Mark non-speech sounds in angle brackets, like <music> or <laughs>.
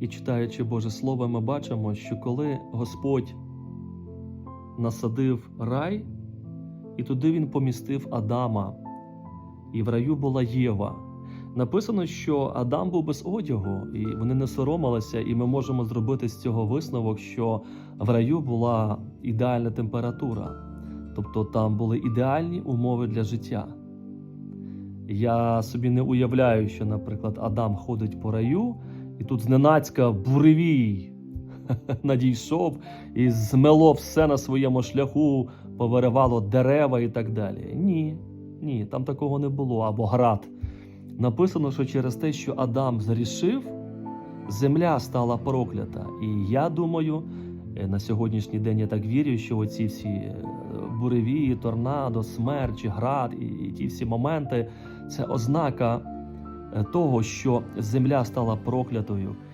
І читаючи Боже Слово, ми бачимо, що коли Господь насадив рай, і туди він помістив Адама, і в раю була Єва. Написано, що Адам був без одягу, і вони не соромилися, і ми можемо зробити з цього висновок, що в раю була ідеальна температура, тобто там були ідеальні умови для життя. Я собі не уявляю, що, наприклад, Адам ходить по раю, і тут зненацька буревій <laughs> надійшов і змело все на своєму шляху, повиривало дерева і так далі. Ні, ні, там такого не було. Або град. Написано, що через те, що Адам зрішив, земля стала проклята. І я думаю, е, на сьогоднішній день я так вірю, що оці всі е, буревії, торнадо, смерч, град і, і ті всі моменти це ознака того, що земля стала проклятою,